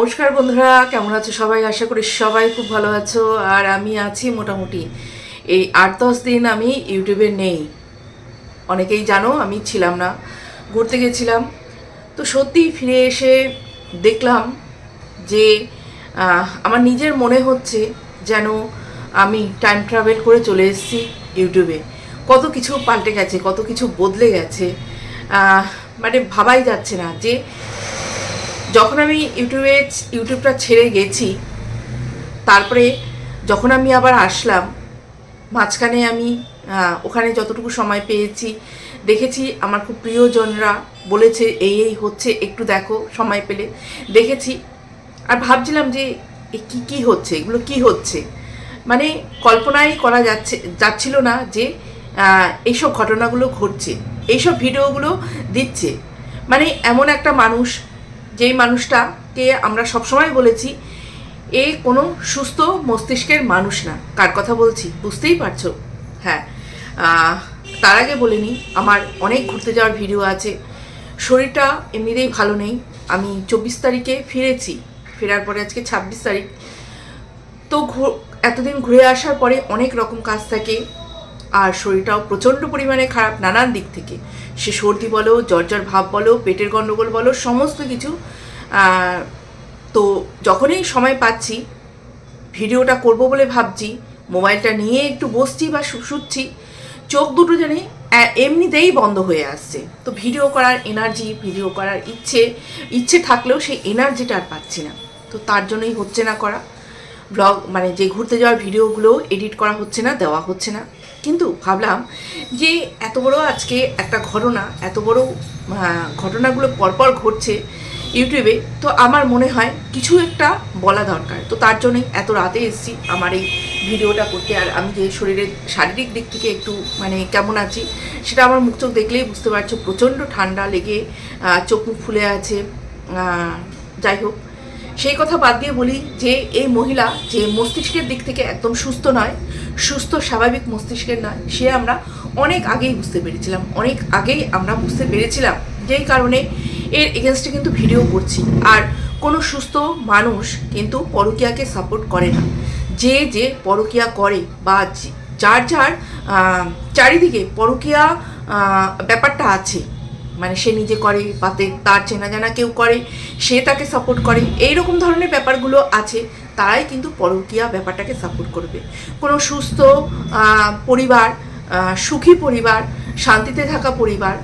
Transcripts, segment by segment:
নমস্কার বন্ধুরা, কেমন আছো সবাই? আশা করি সবাই খুব ভালো আছো, আর আমি আছি মোটামুটি। এই আট দশ দিন আমি ইউটিউবে নেই। অনেকেই জানো, আমি ছিলাম না, ঘুরতে গেছিলাম। তো সত্যি ফিরে এসে দেখলাম যে আমার নিজের মনে হচ্ছে যেন আমি টাইম ট্রাভেল করে চলে এসেছি ইউটিউবে। কত কিছু পাল্টে গেছে, কত কিছু বদলে গেছে। মানে ভাবাই যাচ্ছে না যে যখন আমি ইউটিউবে, ইউটিউবটা ছেড়ে গেছি, তারপরে যখন আমি আবার আসলাম, মাঝখানে আমি ওখানে যতটুকু সময় পেয়েছি, দেখেছি আমার খুব প্রিয়জনরা বলেছে, এই এই হচ্ছে, একটু দেখো সময় পেলে। দেখেছি, আর ভাবছিলাম যে কী কী হচ্ছে? এগুলো কি হচ্ছে? মানে কল্পনাই করা যাচ্ছে, যাচ্ছিল না যে এইসব ঘটনাগুলো ঘটছে, এইসব ভিডিওগুলো দিচ্ছে। মানে এমন একটা মানুষ যেই মানুষটাকে আমরা সবসময় বলেছি, এ কোনো সুস্থ মস্তিষ্কের মানুষ না। কার কথা বলছি? বুঝতেই পারছ? হ্যাঁ। তার আগে বলিনি আমার অনেক ঘুরতে যাওয়ার ভিডিও আছে। শরীরটা এমনিতেই ভালো নেই। আমি চব্বিশ তারিখে ফিরেছি। ফেরার পরে আজকে ছাব্বিশ তারিখ। তো এতদিন ঘুরে আসার পরে অনেক রকম কাজ থাকে। আর শরীরটাও প্রচণ্ড পরিমাণে খারাপ নানান দিক থেকে। সে সর্দি বলো জ্বর ভাব বলো, পেটের গণ্ডগোল বলো, সমস্ত কিছু তো যখনই সময় পাচ্ছি, ভিডিওটা করব বলে ভাবছি, মোবাইলটা নিয়ে একটু বসছি বা শুচ্ছি, চোখ দুটো জানি এমনিতেই বন্ধ হয়ে আসছে। তো ভিডিও করার এনার্জি, ভিডিও করার ইচ্ছে ইচ্ছে থাকলেও সেই এনার্জিটা আর পাচ্ছি না। তো তার জন্যই হচ্ছে না করা। ব্লগ মানে যে ঘুরতে যাওয়ার ভিডিওগুলো এডিট করা হচ্ছে না, দেওয়া হচ্ছে না। কিন্তু ভাবলাম যে এত বড় আজকে একটা ঘটনা, এত বড় ঘটনাগুলো পরপর ঘটছে ইউটিউবে, তো আমার মনে হয় কিছু একটা বলা দরকার। তো তার জন্যই এত রাতে এসেছি আমার এই ভিডিওটা করতে, আর আমি যে শরীরের শারীরিক দিক থেকে একটু মানে কেমন আছি সেটা আমার মুখ চোখ দেখলেই বুঝতে পারছ। প্রচণ্ড ঠান্ডা লেগে চোখ মুখ ফুলে আছে। যাই হোক সেই কথা বাদ দিয়ে বলি যে এই মহিলা যে মস্তিষ্কের দিক থেকে একদম সুস্থ নয়, সুস্থ স্বাভাবিক মস্তিষ্কের নয়, সে আমরা অনেক আগেই বুঝতে পেরেছিলাম, অনেক আগেই আমরা বুঝতে পেরেছিলাম। যেই কারণে এর এগেনস্টে কিন্তু ভিডিও করছি। আর কোনো সুস্থ মানুষ কিন্তু পরকীয়াকে সাপোর্ট করে না। যে যে পরকীয়া করে বা যার যার চারিদিকে পরকীয়া ব্যাপারটা আছে। মানে সে নিজে করে বা তার চেনা জানা কেউ করে, সে তাকে সাপোর্ট করে। এই রকম ধরনের ব্যাপারগুলো আছে, তারাই কিন্তু পরকীয়া ব্যাপারটাকে সাপোর্ট করবে। কোনো সুস্থ পরিবার সুখী পরিবার, শান্তিতে থাকা পরিবার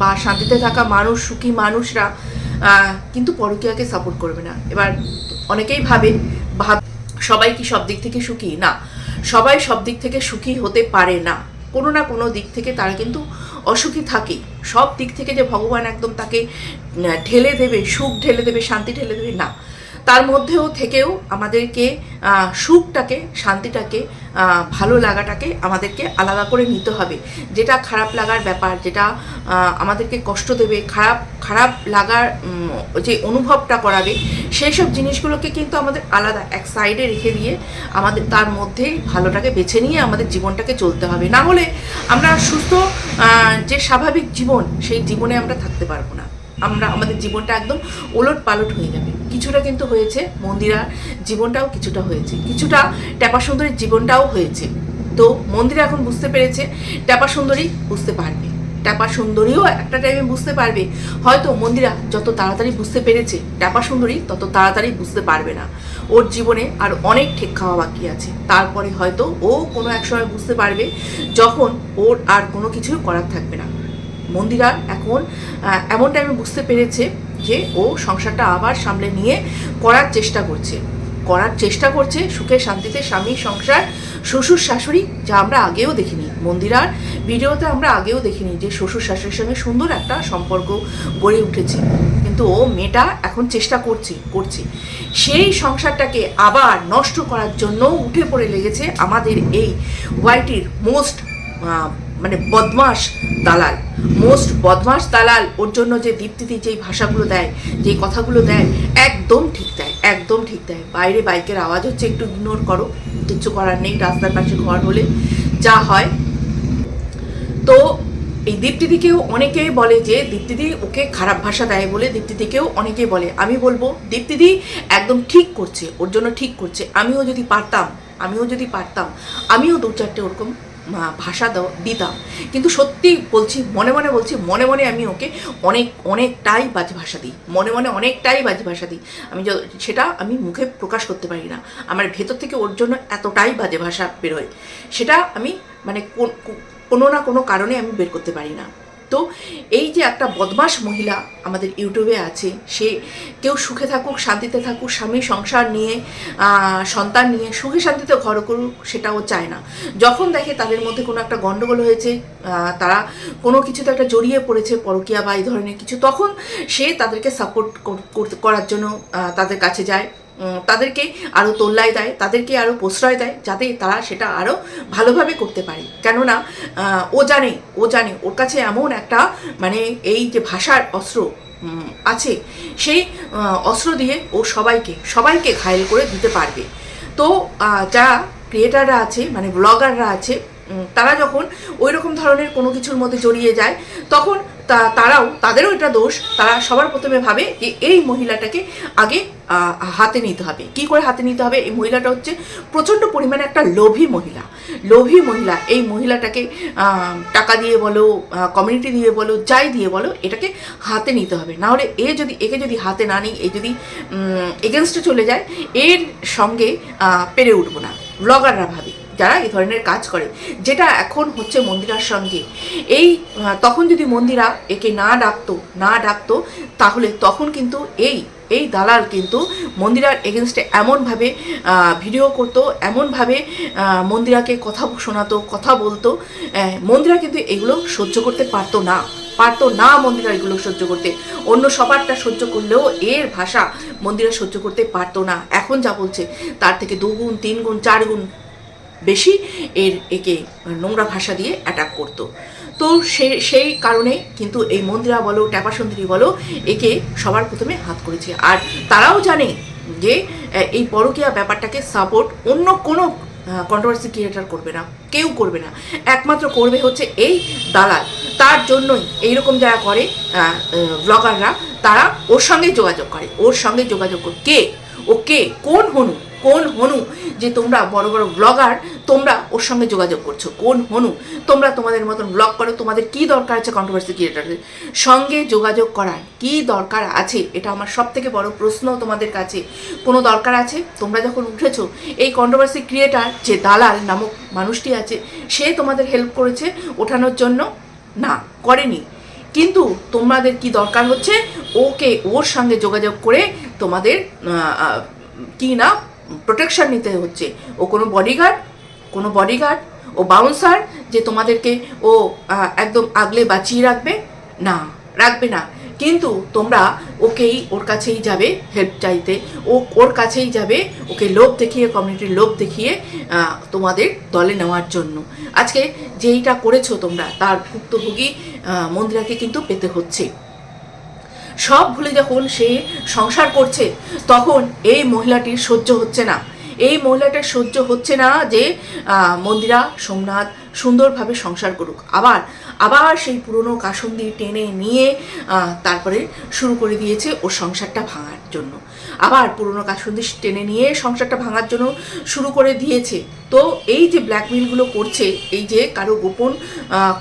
বা শান্তিতে থাকা মানুষ, সুখী মানুষরা কিন্তু পরকীয়াকে সাপোর্ট করবে না। এবার অনেকেই ভাবে, ভাব, সবাই কি সব দিক থেকে সুখী? না। সবাই সব দিক থেকে সুখী হতে পারে না। কোনো না কোনো দিক থেকে তারা কিন্তু অসুখী থাকে। সব দিক থেকে যে ভগবান একদম তাকে ঢেলে দেবে, সুখ ঢেলে দেবে, শান্তি ঢেলে দেবে, না। তার মধ্যেও থেকেও আমাদেরকে সুখটাকে, শান্তিটাকে ভালো লাগাটাকে আমাদেরকে আলাদা করে নিতে হবে। যেটা খারাপ লাগার ব্যাপার, যেটা আমাদেরকে কষ্ট দেবে, খারাপ খারাপ লাগার যে অনুভবটা করাবে, সেই সব জিনিসগুলোকে কিন্তু আমাদের আলাদা এক সাইডে রেখে দিয়ে আমাদের, তার মধ্যে ভালোটাকে বেছে নিয়ে আমাদের জীবনটাকে চলতে হবে। না হলে আমরা সুস্থ যে স্বাভাবিক জীবন, সেই জীবনে আমরা থাকতে পারব না। আমরা, আমাদের জীবনটা একদম ওলট পালট হয়ে যাবে। কিছুটা কিন্তু হয়েছে মন্দিরার জীবনটাও কিছুটা হয়েছে। কিছুটা ট্যাপা সুন্দরীর জীবনটাও হয়েছে। তো মন্দিরা এখন বুঝতে পেরেছে, ট্যাপা সুন্দরী বুঝতে পারবে। ট্যাপা সুন্দরীও একটা টাইমে বুঝতে পারবে। হয়তো মন্দিরা যত তাড়াতাড়ি বুঝতে পেরেছে, ট্যাপা সুন্দরী তত তাড়াতাড়ি বুঝতে পারবে না। ওর জীবনে আর অনেক ঠেক খাওয়া বাকি আছে। তারপরে হয়তো ও কোনো এক সময় বুঝতে পারবে যখন ওর আর কোনো কিছু করার থাকবে না। মন্দিরা এখন এমন টাইমে বুঝতে পেরেছে যে ও সংসারটা আবার সামলে নিয়ে করার চেষ্টা করছে। করার চেষ্টা করছে সুখে শান্তিতে স্বামী, সংসার, শ্বশুর, শাশুড়ি যা আমরা আগেও দেখিনি। মন্দিরার ভিডিওতে আমরা আগেও দেখিনি যে শ্বশুর, শাশুড়ির সঙ্গে সুন্দর একটা সম্পর্ক গড়ে উঠেছে। কিন্তু ও মেয়েটা এখন চেষ্টা করছে করছে। সেই সংসারটাকে আবার নষ্ট করার জন্য উঠে পড়ে লেগেছে আমাদের এই ওয়াইটির মোস্ট মানে বদমাস দালাল। মোস্ট বদমাস দালাল ওর জন্য যে দীপ্তিদি যেই ভাষাগুলো দেয়, যেই কথাগুলো দেয়, একদম ঠিক দেয়, একদম ঠিক দেয়। বাইরে বাইকের আওয়াজ হচ্ছে একটু ইগনোর করো, কিচ্ছু করার নেই, রাস্তার পাশে ঘর হলে যা হয়। তো এই দীপ্তিদিকেও অনেকেই বলে যে দীপ্তিদি ওকে খারাপ ভাষা দেয় বলে দীপ্তিদিকেও অনেকেই বলে। আমি বলব, দীপ্তিদি একদম ঠিক করছে, ওর জন্য ঠিক করছে। আমিও যদি পারতাম, আমিও যদি পারতাম, আমিও দু চারটে ওরকম ভাষা দাও- দিতাম। কিন্তু সত্যি বলছি, মনে মনে বলছি, মনে মনে আমি ওকে অনেক, অনেকটাই বাজে ভাষা দিই। মনে মনে অনেকটাই বাজে ভাষা দিই। আমি সেটা আমি মুখে প্রকাশ করতে পারি না। আমার ভেতর থেকে ওর জন্য এতটাই বাজে ভাষা বেরোয়। সেটা আমি মানে কোন- কোনো না কোনো কারণে আমি বের করতে পারি না। তো এই যে একটা বদমাস মহিলা আমাদের ইউটিউবে আছে, সে কেউ সুখে থাকুক, শান্তিতে থাকুক, স্বামী সংসার নিয়ে সন্তান নিয়ে সুখে শান্তিতে ঘর করুক সেটাও চায় না। যখন দেখে তাদের মধ্যে কোনো একটা গণ্ডগোল হয়েছে তারা কোনো কিছুতে একটা জড়িয়ে পড়েছে, পরকীয়া বা এই ধরনের কিছু, তখন সে তাদেরকে সাপোর্ট করার জন্য তাদের কাছে যায়। তাদেরকে আরও তোল্লাই দেয়, তাদেরকে আরও প্রশ্রয় দেয়, যাতে তারা সেটা আরও ভালোভাবে করতে পারে। কেননা ও জানে ও জানে, ওর কাছে এমন একটা মানে এই যে ভাষার অস্ত্র আছে সেই অস্ত্র দিয়ে ও সবাইকে সবাইকে ঘায়েল করে দিতে পারবে। তো যা ক্রিয়েটাররা আছে মানে ব্লগাররা আছে তারা যখন ওই রকম ধরনের কোনো কিছুর মধ্যে জড়িয়ে যায়, তখন তা- তারাও, তাদেরও এটা দোষ। তারা সবার প্রথমে ভাবে যে এই মহিলাটাকে আগে হাতে নিতে হবে। কি করে হাতে নিতে হবে? এই মহিলাটা হচ্ছে প্রচণ্ড পরিমাণে একটা লোভী মহিলা। লোভী মহিলা। এই মহিলাটাকে টাকা দিয়ে বলো কমিউনিটি দিয়ে বলো, যাই দিয়ে বলো, এটাকে হাতে নিতে হবে। না হলে এ যদি, একে যদি হাতে না নিই, এ যদি এগেনস্টে চলে যায়, এর সঙ্গে পেরে উঠবো না। ব্লগাররা ভাবে। যারা এই ধরনের কাজ করে, যেটা এখন হচ্ছে মন্দিরার সঙ্গে। এই তখন যদি মন্দিরা একে না ডাকতো না ডাকতো, তাহলে তখন কিন্তু এই এই দালাল কিন্তু মন্দিরার এগেনস্টে এমনভাবে ভিডিও করতো, এমনভাবে মন্দিরাকে কথা শোনাতো, কথা বলতো মন্দিরা কিন্তু এগুলো সহ্য করতে পারতো না। পারতো না মন্দিরা এগুলো সহ্য করতে। অন্য সবারটা সহ্য করলেও এর ভাষা মন্দিরা সহ্য করতে পারতো না। এখন যা বলছে, তার থেকে দুগুণ তিন গুণ চার গুণ বেশি এর একে নোংরা ভাষা দিয়ে অ্যাটাক করতো। তো সে, সেই কারণে কিন্তু এই মন্দিরা বলো, ট্যাপা সুন্দরী বলো, একে সবার প্রথমে হাত করেছে। আর তারাও জানে যে এই পরকীয়া ব্যাপারটাকে সাপোর্ট অন্য কোনো কন্ট্রোভার্সি ক্রিয়েটার করবে না, কেউ করবে না। একমাত্র করবে হচ্ছে এই দালাল। তার জন্যই এইরকম যারা করে ব্লগাররা তারা ওর সঙ্গে যোগাযোগ করে। ওর সঙ্গে যোগাযোগ করে কে? ও কে? কোন হনু? কোন হনু যে তোমরা বড় বড় ব্লগার তোমরা ওর সঙ্গে যোগাযোগ করছ? কোন হনু? তোমরা তোমাদের মতন ব্লগ করো, তোমাদের কি দরকার আছে কন্ট্রোভার্সি ক্রিয়েটারদের সঙ্গে যোগাযোগ করার কি দরকার আছে? এটা আমার সব থেকে বড় প্রশ্ন তোমাদের কাছে। কোনো দরকার আছে? তোমরা যখন উঠেছো, এই কন্ট্রোভার্সি ক্রিয়েটার যে দালাল নামক মানুষটি আছে, সে তোমাদের হেল্প করেছে ওঠানোর জন্য? না, করেনি। কিন্তু তোমাদের কি দরকার হচ্ছে? ওকে ওর সঙ্গে যোগাযোগ করে তোমাদের কি না প্রোটেকশন নিতে হচ্ছে। ও কোনো বডিগার্ড কোনো বডিগার্ড ও বাউন্সার যে তোমাদেরকে ও একদম আগলে বাঁচিয়ে রাখবে? না রাখবে না। কিন্তু তোমরা ওকেই ওর কাছেই যাবে হেল্প চাইতে। ও ওর কাছেই যাবে, ওকে লোভ দেখিয়ে কমিউনিটির লোভ দেখিয়ে তোমাদের দলে নেওয়ার জন্য। আজকে যেইটা করেছ তোমরা, তার ভুক্তভোগী মন্দিরাকে কিন্তু পেতে হচ্ছে। সব ভুলে যখন সে সংসার করছে, তখন এই মহিলাটির সহ্য হচ্ছে না। এই মহিলাটার সহ্য হচ্ছে না যে মন্দিরা, সোমনাথ সুন্দরভাবে সংসার করুক। আবার আবার সেই পুরনো কাসন্দি টেনে নিয়ে তারপরে শুরু করে দিয়েছে ওর সংসারটা ভাঙার জন্য। আবার পুরনো কাসন্দি টেনে নিয়ে সংসারটা ভাঙার জন্য শুরু করে দিয়েছে। তো এই যে ব্ল্যাকমেলগুলো করছে, এই যে কারও গোপন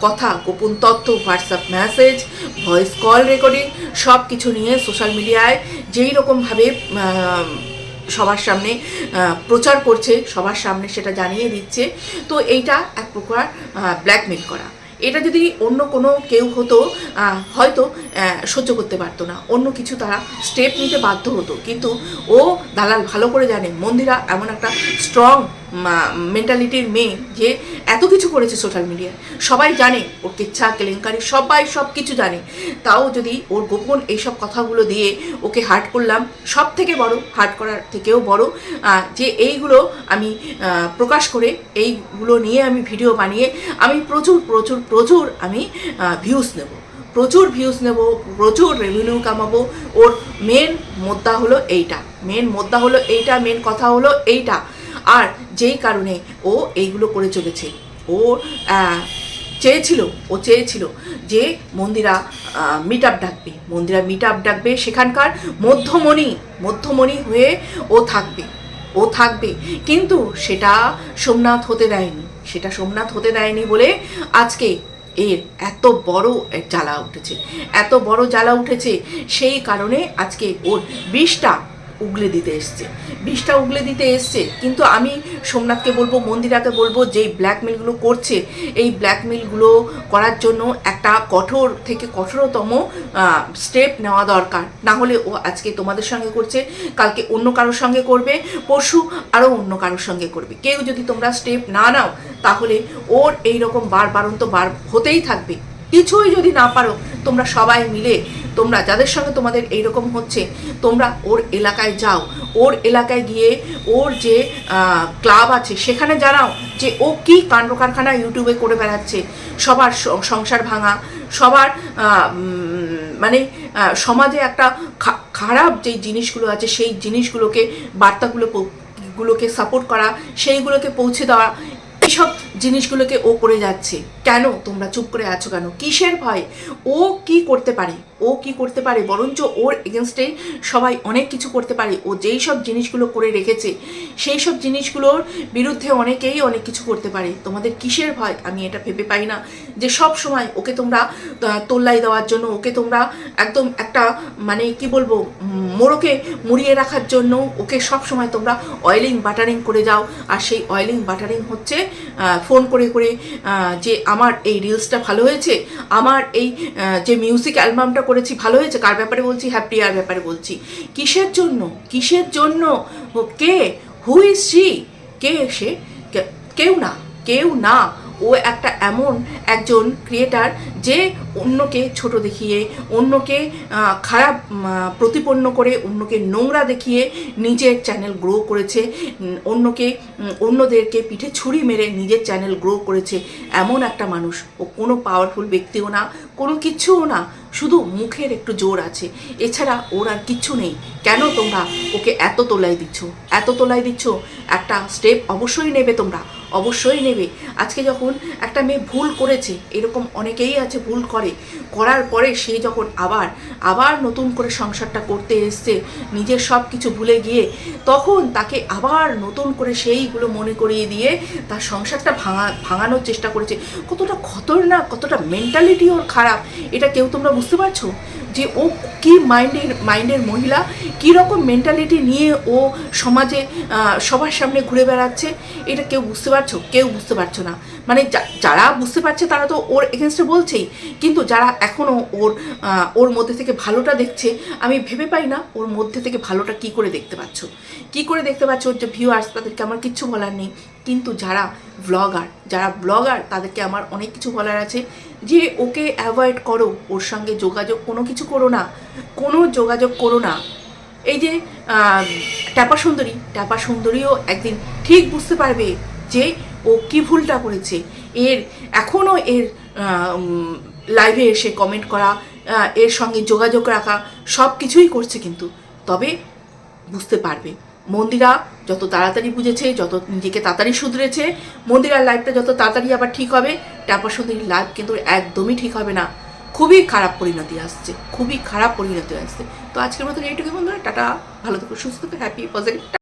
কথা, গোপন তথ্য, WhatsApp message, voice call recording সব কিছু নিয়ে সোশ্যাল মিডিয়ায় যেই রকমভাবে সবার সামনে প্রচার করছে, সবার সামনে সেটা জানিয়ে দিচ্ছে। তো এইটা এক প্রকার ব্ল্যাকমেল করা। এটা যদি অন্য কোনো কেউ হতো হয়তো সহ্য করতে পারতো না। অন্য কিছু তারা স্টেপ নিতে বাধ্য হতো। কিন্তু ও দালাল ভালো করে জানে, মন্দিরা এমন একটা স্ট্রং মেন্টালিটির মেয়ে যে এত কিছু করেছে সোশ্যাল মিডিয়ায় সবাই জানে ওর কিচ্ছা, কেলেঙ্কারি, সবাই সব কিছু জানে। তাও যদি ওর গোপন এইসব কথাগুলো দিয়ে ওকে হার্ট করলাম সব থেকে বড় হার্ট করার থেকেও বড় যে এইগুলো আমি প্রকাশ করে এইগুলো নিয়ে আমি ভিডিও বানিয়ে আমি প্রচুর প্রচুর প্রচুর আমি ভিউজ নেব। প্রচুর ভিউজ নেব, প্রচুর রেভিনিউ কামাবো। ওর মেন মোদ্দা হলো এইটা। মেন মোদ্দা হলো এইটা মেন কথা হলো এইটা। আর যেই কারণে ও এইগুলো করে চলেছে। ও চেয়েছিল ও চেয়েছিল যে মন্দিরা মিট আপ ডাকবে। মন্দিরা মিট আপ ডাকবে সেখানকার মধ্যমণি মধ্যমণি হয়ে ও থাকবে ও থাকবে। কিন্তু সেটা সোমনাথ হতে দেয়নি, সেটা সোমনাথ হতে দেয়নি বলে আজকে এর এত বড় জ্বালা উঠেছে। এত বড় জ্বালা উঠেছে সেই কারণে আজকে ওর বিষটা উগলে দিতে এসছে। বিষটা উগলে দিতে এসছে। কিন্তু আমি সোমনাথকে বলব, মন্দিরাকে বলব, যেই ব্ল্যাকমেলগুলো করছে, এই ব্ল্যাকমেলগুলো করার জন্য একটা কঠোর থেকে কঠোরতম স্টেপ নেওয়া দরকার। না হলে ও আজকে তোমাদের সঙ্গে করছে, কালকে অন্য কারোর সঙ্গে করবে, পরশু আরও অন্য কারোর সঙ্গে করবে। কেউ যদি তোমরা স্টেপ না নাও, তাহলে ওর এই রকম বার বারন্ত বার হতেই থাকবে। কিছুই যদি না পারো, তোমরা সবাই মিলে তোমরা যাদের সঙ্গে তোমাদের এইরকম হচ্ছে, তোমরা ওর এলাকায় যাও। ওর এলাকায় গিয়ে ওর যে ক্লাব আছে, সেখানে জানাও যে ও কি কাণ্ড কারখানা ইউটিউবে করে বেড়াচ্ছে। সবার সংসার ভাঙা, সবার মানে সমাজে একটা খারাপ যেই জিনিসগুলো আছে, সেই জিনিসগুলোকে, বার্তাগুলো গুলোকে সাপোর্ট করা, সেইগুলোকে পৌঁছে দেওয়া, এইসব জিনিসগুলোকে ও করে যাচ্ছে। কেন? তোমরা চুপ করে আছো কেন? কিসের ভয়? ও কি করতে পারে? ও কি করতে পারে? বরঞ্চ ওর এগেনস্টে সবাই অনেক কিছু করতে পারে। ও যেই সব জিনিসগুলো করে রেখেছে, সেই সব জিনিসগুলোর বিরুদ্ধে অনেকেই অনেক কিছু করতে পারে। তোমাদের কিসের ভয়? আমি এটা ভেবে পাই না যে সব সময় ওকে তোমরা তোল্লাই দেওয়ার জন্য, ওকে তোমরা একদম একটা মানে কি বলব মোড়কে মুড়িয়ে রাখার জন্য ওকে সব সময় তোমরা অয়েলিং বাটারিং করে যাও। আর সেই অয়েলিং বাটারিং হচ্ছে ফোন করে করে যে আমার এই রিলসটা ভালো হয়েছে, আমার এই যে মিউজিক অ্যালবামটা করেছি ভালো হয়েছে, কার ব্যাপারে বলছি? হ্যাপিয়ার ব্যাপারে বলছি। কিসের জন্য? কিসের জন্য? কে? হু ইজ সি কে সে? কেউ না কেউ না। ও একটা এমন একজন ক্রিয়েটার যে অন্যকে ছোট দেখিয়ে, অন্যকে খারাপ প্রতিপন্ন করে, অন্যকে নোংরা দেখিয়ে নিজের চ্যানেল গ্রো করেছে অন্যকে অন্যদেরকে পিঠে ছুরি মেরে নিজের চ্যানেল গ্রো করেছে। এমন একটা মানুষ। ও কোনো পাওয়ারফুল ব্যক্তিও না, কোনো কিছুও না। শুধু মুখের একটু জোর আছে। এছাড়া ওর আর কিচ্ছু নেই। কেন তোমরা ওকে এত তোলাই দিচ্ছ? এত তোলাই দিচ্ছ? একটা স্টেপ অবশ্যই নেবে তোমরা। অবশ্যই নেবে। আজকে যখন একটা মেয়ে ভুল করেছে, এরকম অনেকেই আছে ভুল করে। করার পরে সে যখন আবার আবার নতুন করে সংসারটা করতে এসছে, নিজের সব কিছু ভুলে গিয়ে, তখন তাকে আবার নতুন করে সেইগুলো মনে করিয়ে দিয়ে তার সংসারটা ভাঙা, ভাঙানোর চেষ্টা করেছে। কতটা খতরনাক, কতটা মেন্টালিটি ওর খারাপ। এটা কেউ তোমরা বুঝতে পারছ? যে ও কি মাইন্ডের মাইন্ডের মহিলা, কী রকম মেন্টালিটি নিয়ে ও সমাজে সবার সামনে ঘুরে বেড়াচ্ছে, এটা কেউ বুঝতে পারছ? কেউ বুঝতে পারছ না। মানে যারা বুঝতে পারছে তারা তো ওর এগেনস্টে বলছেই। কিন্তু যারা এখনও ওর ওর মধ্যে থেকে ভালোটা দেখছে, আমি ভেবে পাই না ওর মধ্যে থেকে ভালোটা কি করে দেখতে পাচ্ছ। কি করে দেখতে পাচ্ছ ওর যে ভিউয়ার্স তাদেরকে আমার কিচ্ছু বলার নেই। কিন্তু যারা ব্লগার যারা ব্লগার তাদেরকে আমার অনেক কিছু বলার আছে। যে ওকে অ্যাভয়েড করো, ওর সঙ্গে যোগাযোগ কোনো কিছু করো না, কোনো যোগাযোগ করো না। এই যে ট্যাপা সুন্দরী ট্যাপা সুন্দরীও একদিন ঠিক বুঝতে পারবে যে ও কি ভুলটা করেছে? এর এখনও এর লাইভে এসে কমেন্ট করা এর সঙ্গে যোগাযোগ রাখা সব কিছুই করছে কিন্তু। তবে বুঝতে পারবে। মন্দিরা যত তাড়াতাড়ি বুঝেছে, যত নিজেকে তাড়াতাড়ি শুধরেছে, মন্দিরার লাইফটা যত তাড়াতাড়ি আবার ঠিক হবে ট্যাপা সুন্দরীর লাইফ কিন্তু একদমই ঠিক হবে না। খুবই খারাপ পরিণতি আসছে। খুবই খারাপ পরিণতি আসছে। তো আজকের মতন এইটুকু বন্ধুরা। টাটা। ভালো থেকো, সুস্থ থেকো হ্যাপি পজিটিভ